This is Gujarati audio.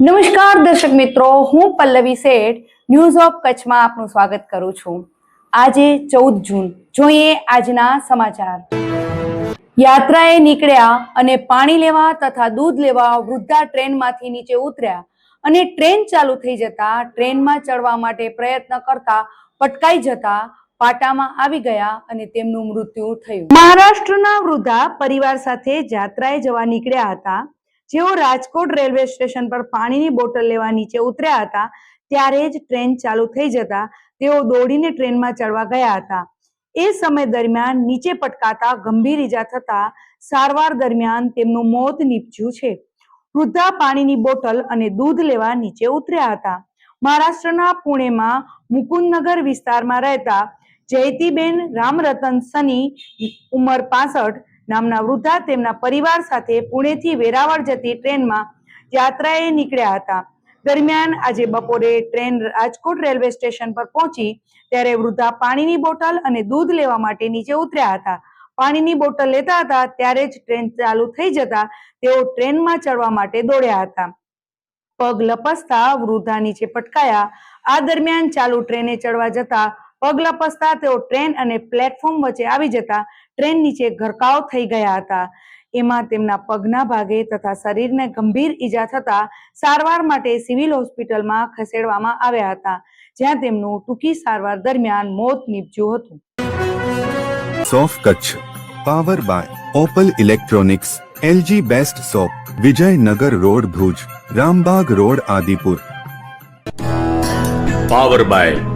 નમસ્કાર દર્શક મિત્રો, હું પલ્લવી શેઠ ન્યૂઝ ઓફ કચ્છમાં આપનું સ્વાગત કરું છું. આજે ચૌદ જૂન, જોઈએ આજના સમાચાર. યાત્રાએ નીકળ્યા અને પાણી લેવા તથા દૂધ લેવા વૃદ્ધા ટ્રેનમાંથી નીચે ઉતર્યા અને ટ્રેન ચાલુ થઈ જતા ટ્રેનમાં ચડવા માટે પ્રયત્ન કરતા પટકાઈ જતા પાટામાં આવી ગયા અને તેમનું મૃત્યુ થયું. મહારાષ્ટ્રના વૃદ્ધા પરિવાર સાથે જાત્રાએ જવા નીકળ્યા હતા. જેઓ રાજકોટ રેલવે સ્ટેશન પર પાણીની બોટલ લેવા નીચે ઉતર્યા હતા, ત્યારે જ ટ્રેન ચાલુ થઈ જતા તેઓ દોડીને ટ્રેનમાં ચડવા ગયા હતા. એ સમય દરમિયાન નીચે પટકાતા ગંભીર ઈજા થતા સારવાર દરમિયાન તેમનું મોત નીપજ્યું છે. વૃદ્ધા પાણીની બોટલ અને દૂધ લેવા નીચે ઉતર્યા હતા. મહારાષ્ટ્રના પુણેમાં મુકુંદનગર વિસ્તારમાં રહેતા જયતીબેન રામરતન સની ઉંમર પાસઠ નામના વૃદ્ધા તેમના પરિવાર સાથે પુણેથી વેરાવળ જતી ટ્રેનમાં યાત્રાએ નીકળ્યા હતા. દરમિયાન આજે બપોરે ટ્રેન રાજકોટ રેલવે સ્ટેશન પર પહોંચી ત્યારે વૃદ્ધા પાણીની બોટલ અને દૂધ લેવા માટે નીચે ઉતર્યા હતા. પાણીની બોટલ લેતા હતા ત્યારે જ ટ્રેન ચાલુ થઈ જતા તેઓ ટ્રેનમાં ચડવા માટે દોડ્યા હતા. પગ લપસતા વૃદ્ધા નીચે પટકાયા. આ દરમિયાન ચાલુ ટ્રેને ચડવા જતા પગ લપસતા તેઓ ટ્રેન અને પ્લેટફોર્મ વચ્ચે આવી જતા ટ્રેન નીચે ઘરકાવ થઈ ગયા હતા. એમાં તેમના પગના ભાગે તથા શરીરને ગંભીર ઈજા થતા સારવાર માટે સિવિલ હોસ્પિટલમાં ખસેડવામાં આવ્યા હતા જ્યાં તેમનું ટૂંકી સારવાર દરમિયાન મોત નીપજ્યું હતું. સોફ Kutch power by Opal electronics LG best shop Vijaynagar road Bhuj Rambag road Adipur. Power by